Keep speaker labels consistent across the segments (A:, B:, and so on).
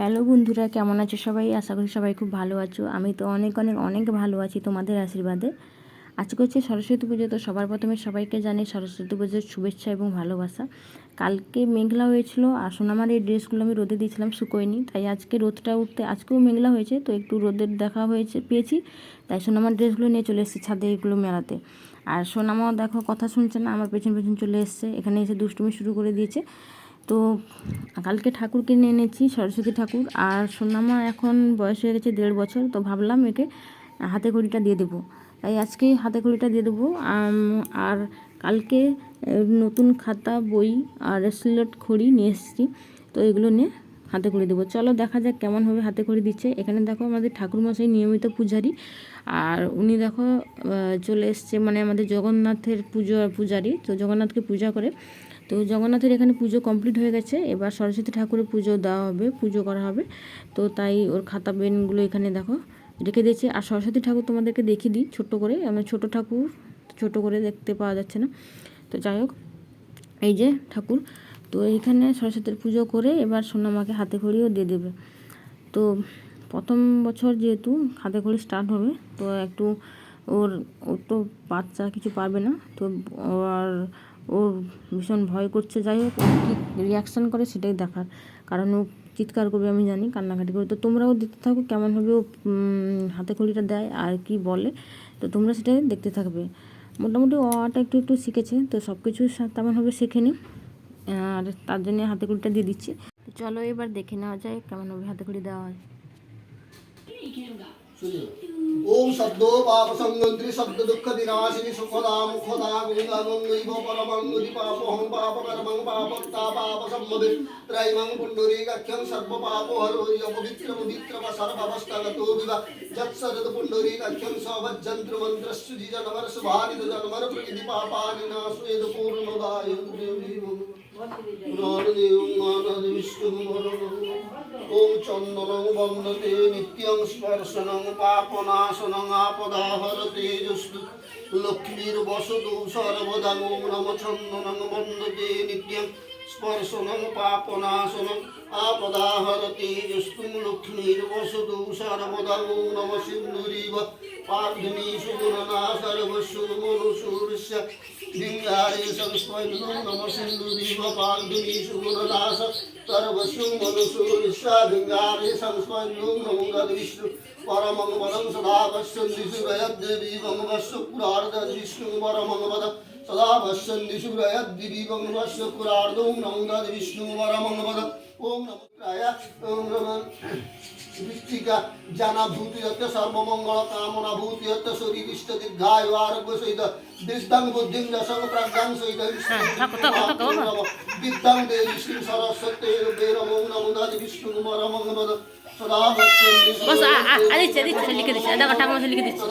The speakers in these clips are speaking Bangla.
A: হ্যালো বন্ধুরা, কেমন আছো সবাই? আশা করি সবাই খুব ভালো আছো। আমি তো অনেক অনেক অনেক ভালো আছি তোমাদের আশীর্বাদে। আজকে হচ্ছে সরস্বতী পুজো, তো সবার প্রথমে সবাইকে জানি সরস্বতী পুজোর শুভেচ্ছা এবং ভালোবাসা। কালকে মেঘলা হয়েছিল, আর সোনামার এই ড্রেসগুলো আমি রোদে দিয়েছিলাম, শুকোয়নি। তাই আজকে রোদটা উঠতে, আজকেও মেঘলা হয়েছে, তো একটু রোদের দেখা হয়েছে, পেয়েছি। তাই সোনামার ড্রেসগুলো নিয়ে চলে এসেছি ছাদে এগুলো মেলাতে। আর সোনামাও দেখো, কথা শুনছে না, আমার পেছন পেছন চলে এসছে। এখানে এসে দুষ্টুমি শুরু করে দিয়েছে। তো কালকে ঠাকুর কিনে এনেছি, সরস্বতী ঠাকুর। আর সোনামা এখন বয়স হয়ে গেছে দেড় বছর, তো ভাবলাম একে হাতে ঘড়িটা দিয়ে দেবো। তাই আজকে হাতে ঘড়িটা দিয়ে দেবো। আর কালকে নতুন খাতা, বই আর সিলট খড়ি নিয়ে এসেছি। তো এগুলো নিয়ে হাতে করে দেবো। চলো দেখা যাক কেমনভাবে হাতে করে দিচ্ছে। এখানে দেখো আমাদের ঠাকুরমশাই নিয়মিত পূজারি। আর উনি দেখো চলে এসছে মানে আমাদের জগন্নাথের পুজো, পূজারি। তো জগন্নাথকে পূজা করে। তো জগন্নাথের এখানে পুজো কমপ্লিট হয়ে গেছে। এবার সরস্বতী ঠাকুরের পুজো দেওয়া হবে, পুজো করা হবে। তো তাই ওর খাতা, পেনগুলো এখানে দেখো রেখে দিয়েছে। আর সরস্বতী ঠাকুর তোমাদেরকে দেখিয়ে দিই ছোট্ট করে। আমার ছোট ঠাকুর, ছোট করে দেখতে পাওয়া যাচ্ছে না। তো যাই হোক, এই যে ঠাকুর। তো এইখানে সরস্বতীর পুজো করে এবার সোনামাকে হাতে খড়িও দিয়ে দেবে। তো প্রথম বছর যেহেতু হাতে খড়ি স্টার্ট হবে, তো একটু ওর ওর তো বাচ্চা কিছু পারবে না, তো আর ওর ভীষণ ভয় করছে। যাই হোক কী রিয়াকশান করে সেটাই দেখার। কারণ ও চিৎকার করবে, আমি জানি, কান্নাকাটি করবে। তো তোমরাও দেখতে থাকো কেমনভাবে ও হাতে খড়িটা দেয় আর কি বলে। তো তোমরা সেটাই দেখতে থাকবে। মোটামুটি আটা একটু একটু শিখেছে, তো সব কিছু তেমনভাবে শেখেনি। আর তার জন্য হাতে খুঁড়িটা দিয়ে দিচ্ছি। চলো এবার দেখে নেওয়া যায় কেমনভাবে হাতে খুঁড়ি দেওয়া হয়।
B: ओम शब्दो पाप संगंत्री शब्द दुख विनाशिनी सुखदा, मुखदा गंगा गंगैव परमं दीपापहं पाप कर्मं पापत्ता पाप सम्मदि त्रैमं, पुण्डरीकाख्यं सर्व पापो हरो पवित्र पवित्र सर्ववस्तगतो विव जत्सरद पुण्डरीकाख्यं सवज्जन्त्र मन्त्रस्य जनवर सुभारित जनवर प्रकृति पापानि नाशवेद पूर्णदाय देवी ওম চন্দনং বন্দতে নিত্যং স্পর্শনং পাপনাশনং আপদাহরতে যস্তু লক্ষ্মীর বসতু সর্বদা ওম নম চন্দনং বন্দতে নিত্যং স্পর্শনং পাপনাশনং আপদাহরতে যস্তু লক্ষ্মীর বসতু সর্বদা নম সিন্ধুরিব পার্ধিনী সুগুণনা সর্বস্ব মনুষুরস্য লিঙ্গারে সংস্পন্দং নম সিন্ধুরিব পার্ধিনী সুগুণনাশ সর্বস্ব মনুষুরস্য লিঙ্গারে সংস্পন্দং নমো বিষ্ণু পরমং পদং সদা পশ্যন্তি সুরয়দ্দেবী নমো বিষ্ণু পরমং পদং ওম নমঃ ওম নমঃ বৃষ্টিকা জানা ভূতি হত্য সর্বমঙ্গল কামনা ভূতি হত্য শরীরিষ্ট দীর্ঘায়ু আরোগ্য সহিত বৃদ্ধাং বুদ্ধিং দশং প্রাজ্ঞাং সহিত বিদ্যাং দেবী শ্রী সরস্বতী রূপে নমো নমো বিষ্ণু ভস্যন্তি
A: বস দিচ্ছে দিচ্ছে লিখে দিচ্ছে দেখো ঠাকুর লিখে দিচ্ছে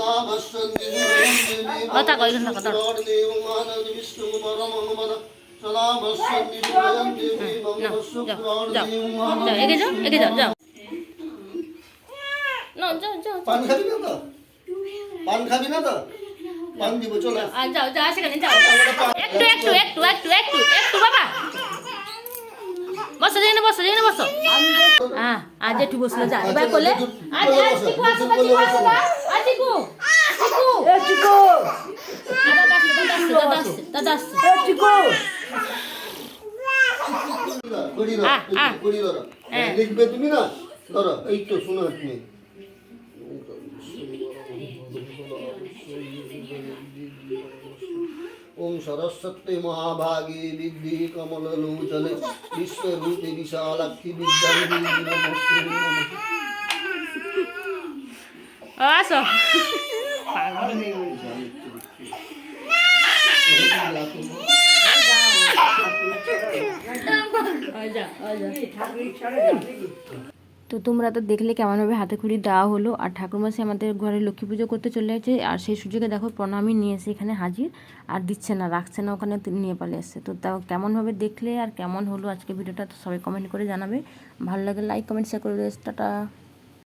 B: সদা ভস্যন্তি দেবী বঙ্গবস্য
A: যাও এগে যাও এগে যাও যাও না যাও যাও
B: পান খাবি না তো পান খাবি না তো পান দিব চলে
A: যাও যাও সেখানে যাও একটু একটু একটু একটু একটু একটু বাবা বসো যেখানে বসো যেখানে বসো হ্যাঁ আজ একটু বসলে যা এবার দাদা আসছে। হ্যাঁ।
B: লিখবে তুমি না? ধরো এই তো শোনো তুমি। ওম সরস্বতী মহাভাগে বিদ্ধি কমললোচনে বিশ্বরূপে বিশালাক্ষী বিদ্যাং
A: আসো। তো তোমরা তো দেখলে কেমনভাবে হাতে খুঁড়ি দেওয়া হলো। আর ঠাকুরমাসি আমাদের ঘরে লক্ষ্মী পুজো করতে চলে যাচ্ছে আর সেই সুযোগে দেখো প্রণামী নিয়ে এসে এখানে হাজির। আর দিচ্ছে না, রাখছে না ওখানে নিয়ে পালে এসছে। তো তাও কেমনভাবে দেখলে আর কেমন হলো আজকে ভিডিওটা তো সবাই কমেন্ট করে জানাবে। ভালো লাগে লাইক কমেন্ট শেয়ার করে টাটা।